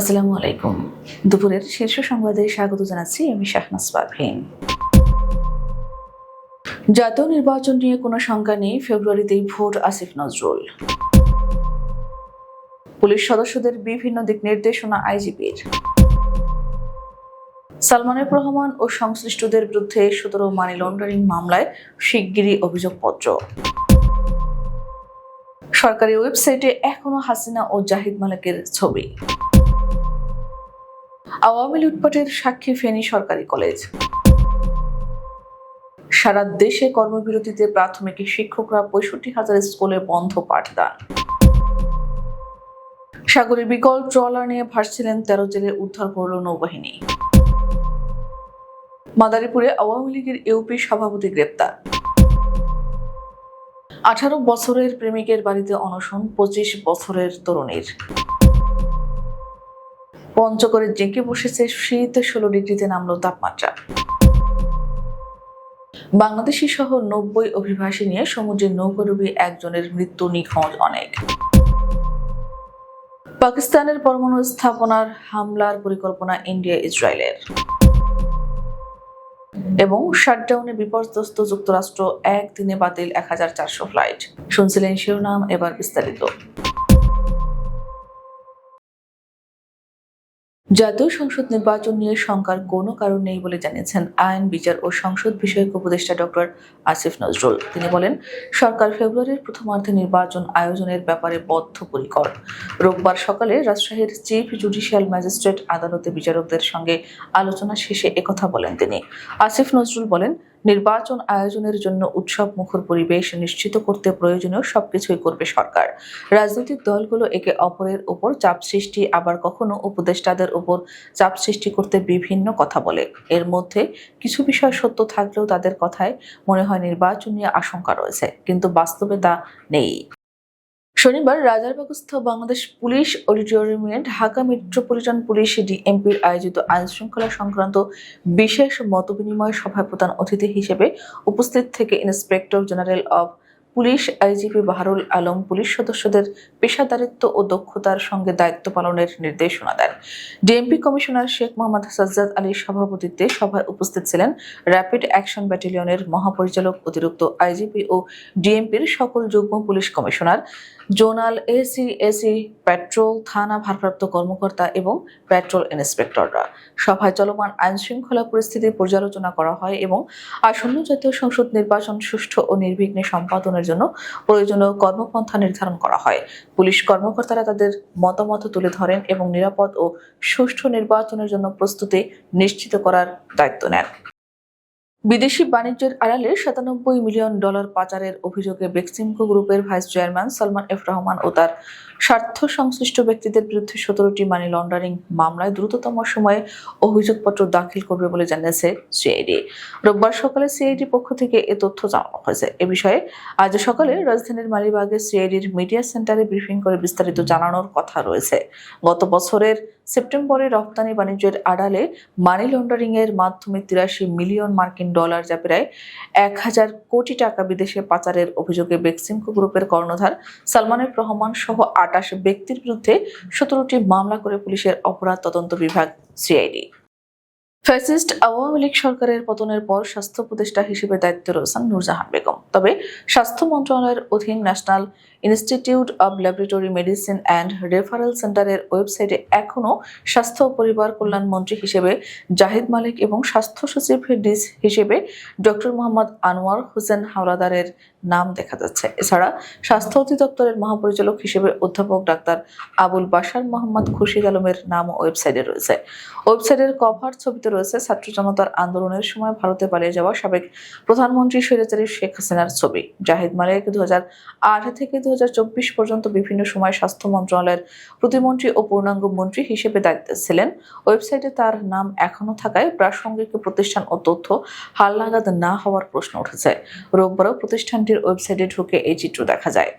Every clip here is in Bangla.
আসসালামু আলাইকুম। দুপুরের শীর্ষ সংবাদে স্বাগত জানাচ্ছি আমি শাহনাজ পারভীন জাতীয় নির্বাচন নিয়ে কোনো শঙ্কা নেই, ফেব্রুয়ারিতেই ভোট, আসিফ নজরুল। পুলিশ সদস্যদের বিভিন্ন দিক নির্দেশনা আইজিপির। সালমানের রহমান ও সংশ্লিষ্টদের বিরুদ্ধে সতেরো মানি লন্ডারিং মামলায় শিগগিরই অভিযোগপত্র। সরকারি ওয়েবসাইটে এখনও হাসিনা ও জাহিদ মালিকের ছবি। আওয়ামী লুটপাটের সাক্ষী ফেনী সরকারি কলেজ। সারা দেশে কর্মবিরতিতে প্রাথমিক শিক্ষকরা পঁয়ষট্টি হাজার স্কুলে বন্ধ পাঠদান। সাগরে বিকল ট্রলার নিয়ে ভাসছিলেন তেরো জেলে উদ্ধার করল নৌবাহিনী। মাদারীপুরে আওয়ামী লীগের ইউপি সভাপতি গ্রেপ্তার। আঠারো বছরের প্রেমিকের বাড়িতে অনশন, পঁচিশ বছরের তরুণীর। পঞ্চগড়ে জেঁকে বসেছে শীত ষোলো ডিগ্রিতে নামলো তাপমাত্রা। বাংলাদেশি সহ নব্বই অভিবাসী নিয়ে সমুদ্রে নৌকাডুবি একজনের মৃত্যু নিখোঁজ অনেক। পাকিস্তানের পরমাণু স্থাপনার হামলার পরিকল্পনা ইন্ডিয়া ইসরায়েলের। এবং শাটডাউনে বিপর্যস্ত যুক্তরাষ্ট্র একদিনে বাতিল এক হাজার চারশো ফ্লাইট। শুনছিলেন শিরোনাম এবার বিস্তারিত। জাতীয় সংসদ নির্বাচন নিয়ে শঙ্কার কোনো কারণ নেই বলে জানিয়েছেন আইন, বিচার ও সংসদ বিষয়ক উপদেষ্টা ডক্টর আসিফ নজরুল। তিনি বলেন, সরকার ফেব্রুয়ারির প্রথমার্ধে নির্বাচন আয়োজনের ব্যাপারে বদ্ধপরিকর। রোববার সকালে রাজশাহীর চিফ জুডিশিয়াল ম্যাজিস্ট্রেট আদালতে বিচারকদের সঙ্গে আলোচনা শেষে একথা বলেন তিনি। আসিফ নজরুল বলেন নির্বাচন আয়োজনের জন্য উৎসব মুখর পরিবেশ নিশ্চিত করতে প্রয়োজনীয় সবকিছুই করবে সরকার। রাজনৈতিক দলগুলো একে অপরের উপর চাপ সৃষ্টি, আবার কখনো উপদেষ্টাদের উপর চাপ সৃষ্টি করতে বিভিন্ন কথা বলে। এর মধ্যে কিছু বিষয় সত্য থাকলেও তাদের কথায় মনে হয় নির্বাচন নিয়ে আশঙ্কা রয়েছে, কিন্তু বাস্তবে তা নেই। শনিবার রাজারবাগস্থ বাংলাদেশ পুলিশ অডিটোরিয়ামে ঢাকা মেট্রোপলিটন পুলিশ ডিএমপির আয়োজিত আইন শৃঙ্খলা সংক্রান্ত বিশেষ মতবিনিময় সভায় প্রধান অতিথি হিসেবে উপস্থিত থেকে inspector general of police, IGP Baharul Alam police সদস্যদের পেশাদারিত্ব ও দক্ষতার সঙ্গে দায়িত্ব পালনের নির্দেশনা দেন। ডিএমপি কমিশনার শেখ মোহাম্মদ সাজ্জাদ আলীর সভাপতিত্বে সভায় উপস্থিত ছিলেন র্যাপিড অ্যাকশন ব্যাটালিয়নের মহাপরিচালক অতিরিক্ত আইজিপি ও ডিএমপির সকল যুগ্ম police commissioner, zonal AC AC patrol থানা ভারপ্রাপ্ত কর্মকর্তা এবং পেট্রোল ইন্সপেক্টররা। সভায় চলমান আইন শৃঙ্খলা পরিস্থিতি পর্যালোচনা করা হয় এবং আসন্ন জাতীয় সংসদ নির্বাচন সুষ্ঠু ও নির্বিঘ্নে সম্পাদনের জন্য প্রয়োজনীয় কর্মপন্থা নির্ধারণ করা হয়। পুলিশ কর্মকর্তারা তাদের মতামত তুলে ধরেন এবং নিরাপদ ও সুষ্ঠু নির্বাচনের জন্য প্রস্তুতি নিশ্চিত করার দায়িত্ব নেন। বিদেশি বাণিজ্যের আড়ালে সাতানব্বই মিলিয়ন ডলার পাচারের অভিযোগে বেক্সিমকো গ্রুপের vice chairman Salman F Rahman ও তার স্বার্থ সংশ্লিষ্ট ব্যক্তিদের বিরুদ্ধে সতেরোটি মানি লন্ডারিং মামলায় দ্রুততম সময়ে অভিযোগপত্র দাখিল করবে বলে জানিয়েছে সিআইডি। রোববার সকালে সিআইডি পক্ষ থেকে এ তথ্য জানানো হয়েছে। এ বিষয়ে আজ সকালে রাজধানীর মালিবাগে সিআইডির মিডিয়া সেন্টারে ব্রিফিং করে বিস্তারিত জানানোর কথা রয়েছে। গত বছরের সেপ্টেম্বরে রপ্তানি বাণিজ্যের আড়ালে মানি লন্ডারিংয়ের মাধ্যমে তিরাশি মিলিয়ন মার্কিন ডলার যা প্রায় এক হাজার কোটি টাকা বিদেশে পাচারের অভিযোগে বেক্সিমকো গ্রুপের কর্ণধার সালমানের রহমান সহ আটাশ ব্যক্তির বিরুদ্ধে সতেরোটি মামলা করে পুলিশের অপরাধ তদন্ত বিভাগ সিআইডি। ফ্যাসিস্ট আওয়ামী লীগ সরকারের পতনের পর স্বাস্থ্য উপদেষ্টা হিসেবে দায়িত্বে রয়েছেন নূরজাহান বেগম। তবে স্বাস্থ্য মন্ত্রণালয়ের অধীন national institute of laboratory medicine and referral সেন্টারের ওয়েবসাইটে এখনও স্বাস্থ্য ও পরিবার কল্যাণ মন্ত্রী হিসেবে জাহিদ মালিক এবং স্বাস্থ্য সচিব ডিস হিসেবে ডক্টর মোহাম্মদ আনোয়ার হোসেন হাওলাদারের নাম দেখা যাচ্ছে। এছাড়া স্বাস্থ্য অধিদপ্তরের মহাপরিচালক হিসেবে অধ্যাপক ডাক্তার আবুল বাশার মোহাম্মদ খুরশিদ আলমের নাম ওয়েবসাইটে রয়েছে। ওয়েবসাইটের কভার ছবিতে রয়েছে ছাত্র জনতার আন্দোলনের সময় ভারতে পালিয়ে যাওয়া সাবেক প্রধানমন্ত্রী স্বৈরাচারী শেখ হাসিনার ছবি। জাহিদ মালিক দু থেকে দুহাজার চব্বিশ পর্যন্ত বিভিন্ন সময় স্বাস্থ্য মন্ত্রণালয়ের প্রতিমন্ত্রী ও পূর্ণাঙ্গ মন্ত্রী হিসেবে দায়িত্বে ছিলেন। ওয়েবসাইটে তার নাম এখনও থাকায় প্রাসঙ্গিক প্রতিষ্ঠান ও তথ্য হালনাগাদ না হওয়ার প্রশ্ন উঠেছে। রোববারও প্রতিষ্ঠানটির ওয়েবসাইটে ঢুকে এই চিত্র দেখা যায়।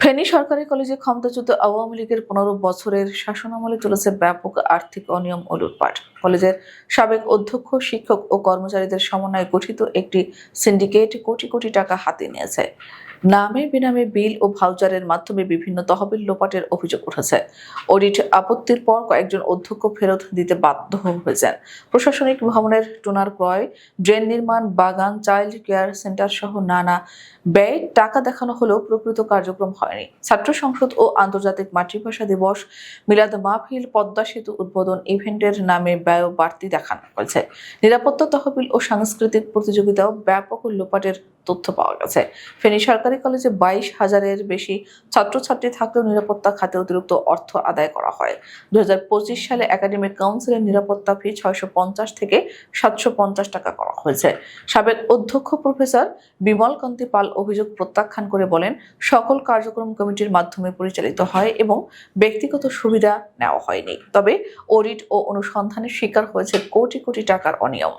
ফেনী সরকারি কলেজে ক্ষমতাচ্যুত আওয়ামী লীগের পনেরো বছরের শাসনামলে চলেছে ব্যাপক আর্থিক অনিয়ম ও লুটপাট। কলেজের সাবেক অধ্যক্ষ, শিক্ষক ও কর্মচারীদের সমন্বয়ে গঠিত একটি সিন্ডিকেট কোটি কোটি টাকা হাতে নিয়েছে। নামে বিনামে বিল ও ভাউচারের মাধ্যমে বিভিন্ন তহবিল লোপাটের অভিযোগ উঠেছে। অডিট আপত্তির পর কয়েকজন অধ্যক্ষ ফেরত দিতে বাধ্য হয়েছেন। প্রশাসনিক ভবনের টোনার ক্রয়, ড্রেন নির্মাণ, বাগান, চাইল্ড কেয়ার সেন্টার সহ নানা ব্যয় টাকা দেখানো হলেও প্রকৃত কার্যক্রম হয়নি। ছাত্র সংসদ ও আন্তর্জাতিক মাতৃভাষা দিবস, মিলাদ মাহফিল, পদ্মা সেতু উদ্বোধন ইভেন্টের নামে ব্যয় বাড়তি দেখানো হয়েছে। নিরাপত্তা তহবিল ও সাংস্কৃতিক প্রতিযোগিতাও ব্যাপক লোপাটের তথ্য পাওয়া গেছে। ফেনী সরকারি কলেজে বাইশ হাজারের বেশি ছাত্রছাত্রী থাকলেও নিরাপত্তা খাতে অতিরিক্ত অর্থ আদায় করা হয়। দুই হাজার পঁচিশ সালে একাডেমিক কাউন্সিলের নিরাপত্তা ফি ছয়শো পঞ্চাশ থেকে সাতশো পঞ্চাশ টাকা করা হয়েছে। সাবেক অধ্যক্ষ প্রফেসর বিমল কান্তি পাল অভিযোগ প্রত্যাখ্যান করে বলেন, সকল কার্যক্রম কমিটির মাধ্যমে পরিচালিত হয় এবং ব্যক্তিগত সুবিধা নেওয়া হয়নি। তবে অডিট ও অনুসন্ধানের শিকার হয়েছে কোটি কোটি টাকার অনিয়ম।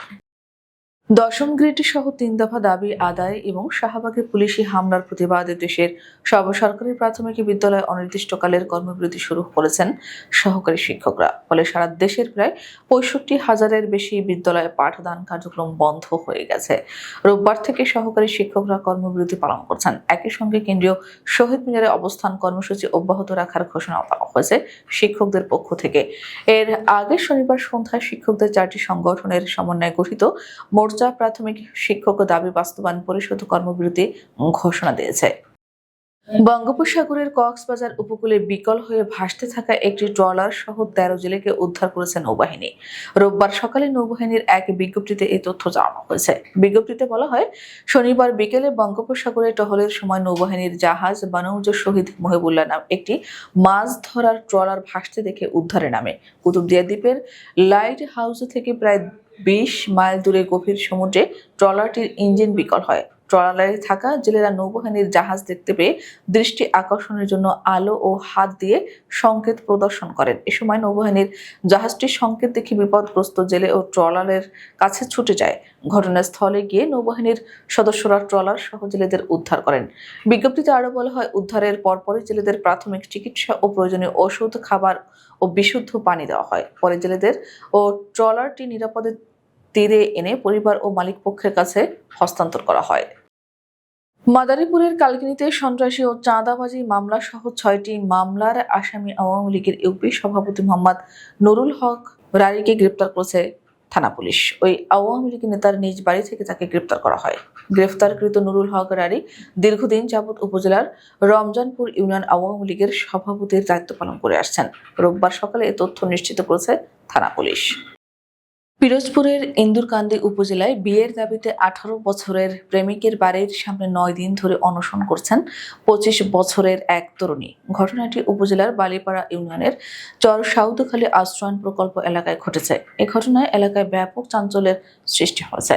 দশম গ্রেড সহ তিন দফা দাবি আদায় এবং শাহবাগে পুলিশি হামলার প্রতিবাদে দেশের সব সরকারি প্রাথমিক বিদ্যালয়ে অনির্দিষ্টকালের কর্মবিরতি শুরু করেছেন সহকারী শিক্ষকরা। ফলে সারা দেশের প্রায় পঁয়ষট্টি হাজারের বেশি বিদ্যালয়ে পাঠদান কার্যক্রম বন্ধ হয়ে গেছে। রোববার থেকে সহকারী শিক্ষকরা কর্মবিরতি পালন করছেন। একই সঙ্গে কেন্দ্রীয় শহীদ মিনারে অবস্থান কর্মসূচি অব্যাহত রাখার ঘোষণা দেওয়া হয়েছে শিক্ষকদের পক্ষ থেকে। এর আগে শনিবার সন্ধ্যায় শিক্ষকদের চারটি সংগঠনের সমন্বয়ে গঠিত মোর্চা প্রাথমিক শিক্ষক দাবি বাস্তবায়ন পরিষদ কর্মবিরতি ঘোষণা দিয়েছে। বঙ্গোপসাগরের কক্সবাজার উপকূলে বিকল হয়ে ভাসতে থাকা একটি ট্রলার সহ তেরো জেলেকে উদ্ধার করেছে নৌবাহিনী। রোববার সকালে নৌবাহিনীর এক বিজ্ঞপ্তিতে এই তথ্য জানানো হয়েছে। বিজ্ঞপ্তিতে বলা হয়, শনিবার বিকেলে বঙ্গোপসাগরে টহলের সময় নৌবাহিনীর জাহাজ বানৌজ শহীদ মহিবুল্লাহ নাম একটি মাছ ধরার ট্রলার ভাসতে দেখে উদ্ধারে নামে। কুতুবদিয়া দ্বীপের লাইট হাউস থেকে প্রায় বিশ মাইল দূরে গভীর সমুদ্রে ট্রলারটির ইঞ্জিন বিকল হয়। ট্রলারে থাকা জেলেরা নৌবাহিনীর জাহাজ দেখতে পেয়ে দৃষ্টি আকর্ষণের জন্য আলো ও হাত দিয়ে সংকেত প্রদর্শন করেন। এ সময় নৌবাহিনীর জাহাজটির সংকেত দেখে বিপদগ্রস্ত জেলে ও ট্রলারের কাছে ছুটে যায়। ঘটনাস্থলে গিয়ে নৌবাহিনীর সদস্যরা ট্রলার সহ জেলেদের উদ্ধার করেন। বিজ্ঞপ্তিতে আরও বলা হয়, উদ্ধারের পরপরই জেলেদের প্রাথমিক চিকিৎসা ও প্রয়োজনীয় ওষুধ, খাবার ও বিশুদ্ধ পানি দেওয়া হয়। পরে জেলেদের ও ট্রলারটি নিরাপদে তীরে এনে পরিবার ও মালিক পক্ষের কাছে হস্তান্তর করা হয়। মাদারীপুরের কালকিনিতে সন্ত্রাসী ও চাঁদাবাজি মামলা সহ ছয়টি মামলার আসামি আওয়ামী লীগের ইউপি সভাপতি মোহাম্মদ নুরুল হক রারিকে গ্রেপ্তার করেছে থানা পুলিশ। ওই আওয়ামী লীগ নেতার নিজ বাড়ি থেকে তাকে গ্রেপ্তার করা হয়। গ্রেফতারকৃত নুরুল হক রারি দীর্ঘদিন যাবৎ উপজেলার রমজানপুর ইউনিয়ন আওয়ামী লীগের সভাপতির দায়িত্ব পালন করে আসছেন। রোববার সকালে এ তথ্য নিশ্চিত করেছে থানা পুলিশ। পিরোজপুরের ইন্দুরকান্দি উপজেলায় বিয়ের দাবিতে আঠারো বছরের প্রেমিকের বাড়ির সামনে নয় দিন ধরে অনশন করছেন পঁচিশ বছরের এক তরুণী। ঘটনাটি উপজেলার বালিপাড়া ইউনিয়নের চর সাউদখালী আশ্রয়ন প্রকল্প এলাকায় ঘটেছে। এ ঘটনায় এলাকায় ব্যাপক চাঞ্চল্যের সৃষ্টি হয়েছে।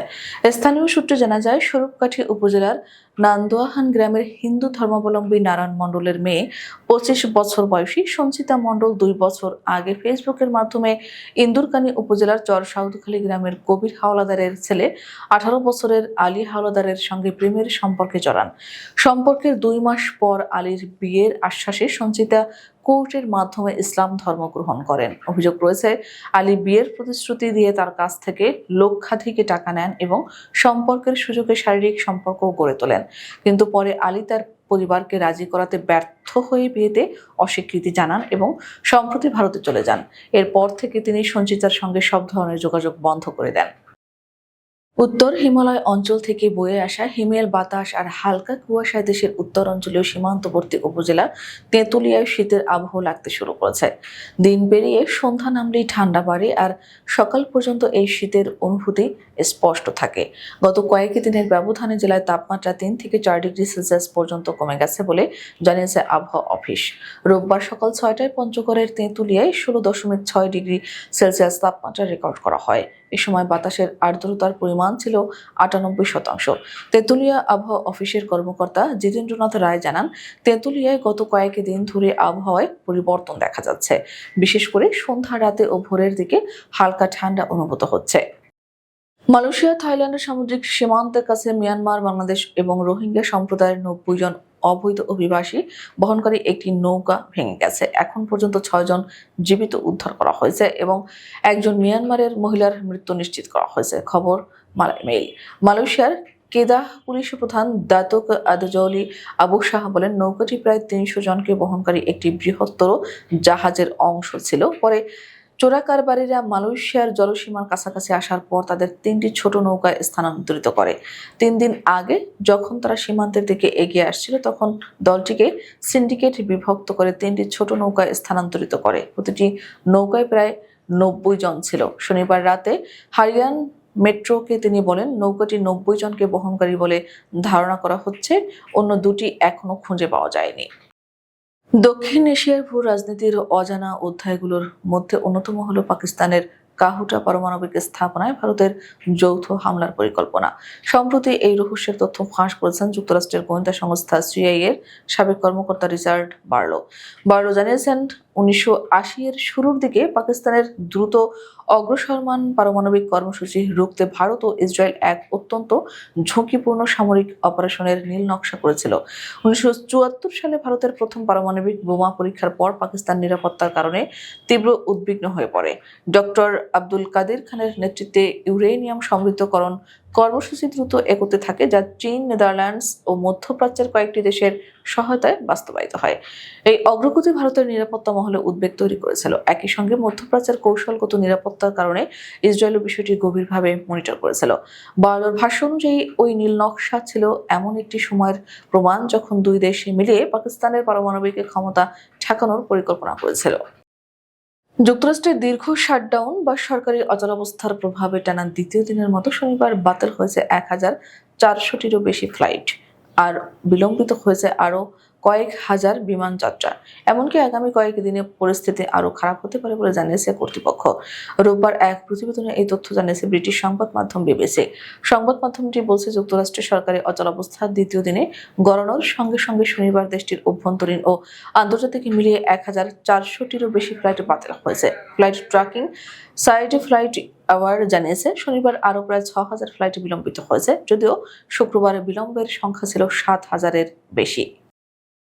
স্থানীয় সূত্রে জানা যায়, স্বরূপকাঠি উপজেলার নান্দোয়াহান গ্রামের হিন্দু ধর্মাবলম্বী নারায়ণ মণ্ডলের মেয়ে পঁচিশ বছর বয়সী সঞ্চিতা মণ্ডল দুই বছর আগে ফেসবুকের মাধ্যমে ইন্দুরকানী উপজেলার চর সাউদখালী গ্রামের কবির হাওলাদারের ছেলে আঠারো বছরের আলী হাওলাদারের সঙ্গে প্রেমের সম্পর্কে জড়ান। সম্পর্কের দুই মাস পর আলীর বিয়ের আশ্বাসে সঞ্চিতা কোর্টের মাধ্যমে ইসলাম ধর্ম গ্রহণ করেন। অভিযোগ রয়েছে, আলী বিয়ের প্রতিশ্রুতি দিয়ে তার কাছ থেকে লক্ষাধিকে টাকা নেন এবং সম্পর্কের সুযোগে শারীরিক সম্পর্ক গড়ে তোলেন। কিন্তু পরে আলী তার পরিবারকে রাজি করাতে ব্যর্থ হয়ে বিয়েতে অস্বীকৃতি জানান এবং সম্প্রতি ভারতে চলে যান। এরপর থেকে তিনি সঞ্চিতার সঙ্গে সব ধরনের যোগাযোগ বন্ধ করে দেন। উত্তর হিমালয় অঞ্চল থেকে বয়ে আসা হিমেল বাতাস আর হালকা কুয়াশায় দেশের উত্তর অঞ্চলীয় সীমান্তবর্তী উপজেলা তেঁতুলিয়ায় শীতের আবহ লাগতে শুরু করেছে। দিন পেরিয়ে সন্ধ্যা নামলেই ঠান্ডা বাড়ে আর সকাল পর্যন্ত এই শীতের অনুভূতি স্পষ্ট থাকে। গত কয়েক দিনের ব্যবধানে জেলায় তাপমাত্রা তিন থেকে চার ডিগ্রি সেলসিয়াস পর্যন্ত কমে গেছে বলে জানিয়েছে আবহাওয়া অফিস। রোববার সকাল ছয়টায় পঞ্চগড়ের তেঁতুলিয়ায় ষোলো দশমিক ছয় ডিগ্রি সেলসিয়াস তাপমাত্রা রেকর্ড করা হয়। এ সময় বাতাসের আর্দ্রতার পরিমাণ ছিল আটানব্বই শতাংশ। তেঁতুলিয়া আবহাওয়া অফিসের কর্মকর্তা জিতেন্দ্রনাথ রায় জানান, তেঁতুলিয়ায় গত কয়েক দিন ধরে আবহাওয়ায় পরিবর্তন দেখা যাচ্ছে। বিশেষ করে সন্ধ্যা রাতে ও ভোরের দিকে হালকা ঠান্ডা অনুভূত হচ্ছে। মালয়েশিয়া, থাইল্যান্ডের সামুদ্রিক সীমান্তের কাছে মিয়ানমার, বাংলাদেশ এবং রোহিঙ্গা সম্প্রদায়ের নব্বই জন অবৈধ অভিবাসী বহনকারী একটি নৌকা ভেঙে গেছে। এখন পর্যন্ত ছয়জন জীবিত উদ্ধার করা হয়েছে এবং একজন মিয়ানমারের মহিলার মৃত্যু নিশ্চিত করা হয়েছে। খবর মালয় মেইল। মালয়েশিয়ার কেদা পুলিশ প্রধান দাতক আদজলি আবু শাহ বলেন, নৌকাটি প্রায় তিনশো জনকে বহনকারী একটি বৃহত্তর জাহাজের অংশ ছিল। পরে চোরা কারবারিরা মালয়েশিয়ার জলসীমার কাছাকাছি আসার পর তাদের তিনটি ছোট নৌকায় স্থানান্তরিত করে। তিন দিন আগে যখন তারা সীমান্তের দিকে এগিয়ে আসছিল, তখন দলটিকে সিন্ডিকেট বিভক্ত করে তিনটি ছোট নৌকায় স্থানান্তরিত করে। প্রতিটি নৌকায় প্রায় নব্বই জন ছিল। শনিবার রাতে হারিয়ান মেট্রোকে তিনি বলেন, নৌকাটি নব্বই জনকে বহনকারী বলে ধারণা করা হচ্ছে, অন্য দুটি এখনও খুঁজে পাওয়া যায়নি। দক্ষিণ এশিয়ার ভূ রাজনীতির অজানা অধ্যায়গুলোর মধ্যে অন্যতম হল পাকিস্তানের কাহুটা পারমাণবিক স্থাপনায় ভারতের যৌথ হামলার পরিকল্পনা। সম্প্রতি এই রহস্যের তথ্য ফাঁস করেছেন যুক্তরাষ্ট্রের গোয়েন্দা সংস্থা সিআইএর সাবেক কর্মকর্তা রিচার্ড বার্লো। বার্লো জানিয়েছেন উনিশশো আশি এর শুরুর দিকে পাকিস্তানের দ্রুত অগ্রসরমান পারমাণবিক কর্মসূচি রুখতে ভারত ও ইসরায়েল এক অত্যন্ত ঝুঁকিপূর্ণ সামরিক অপারেশনের নীল নকশা করেছিল। উনিশশো চুয়াত্তর সালে ভারতের প্রথম পারমাণবিক বোমা পরীক্ষার পর পাকিস্তান নিরাপত্তার কারণে তীব্র উদ্বিগ্ন হয়ে পড়ে। ডক্টর আব্দুল কাদের খানের নেতৃত্বে ইউরেনিয়াম সমৃদ্ধকরণ কর্মসূচি দ্রুত এগোতে থাকে, যা চীন, নেদারল্যান্ডস ও মধ্যপ্রাচ্যের কয়েকটি দেশের সহায়তায় বাস্তবায়িত হয়। এই অগ্রগতি ভারতের নিরাপত্তা মহলে উদ্বেগ তৈরি করেছিল। একই সঙ্গে মধ্যপ্রাচ্যের কৌশলগত নিরাপত্তার কারণে ইসরায়েল বিষয়টি গভীরভাবে মনিটর করেছিল। বার্লোর ভাষ্য অনুযায়ী, ওই নীল নকশা ছিল এমন একটি সময়ের প্রমাণ যখন দুই দেশে মিলিয়ে পাকিস্তানের পারমাণবিক ক্ষমতা ঠেকানোর পরিকল্পনা করেছিল। যুক্তরাষ্ট্রের দীর্ঘ শাটডাউন বা সরকারি অচলাবস্থার প্রভাবে টানা দ্বিতীয় দিনের মতো শনিবার বাতিল হয়েছে এক হাজার চারশোটিরও বেশি ফ্লাইট। আর বিলম্বিত হয়েছে আরও কয়েক হাজার বিমান যাত্রা এমনকি আগামী কয়েক দিনে পরিস্থিতি আরও খারাপ হতে পারে বলে জানিয়েছে কর্তৃপক্ষ। রোববার এক প্রতিবেদনে এই তথ্য জানিয়েছে ব্রিটিশ সংবাদ মাধ্যম বিবিসি। সংবাদ মাধ্যমটি বলছে যুক্তরাষ্ট্রের সরকারি অচলাবস্থার দ্বিতীয় দিনে গণনার সঙ্গে সঙ্গে শনিবার দেশটির অভ্যন্তরীণ ও আন্তর্জাতিক মিলিয়ে এক হাজার চারশোটিরও বেশি ফ্লাইট বাতিল হয়েছে। Flight tracking, site FlightAware জানিয়েছে, শনিবার আরও প্রায় ছ হাজার ফ্লাইট বিলম্বিত হয়েছে, যদিও শুক্রবার বিলম্বের সংখ্যা ছিল সাত হাজারের বেশি।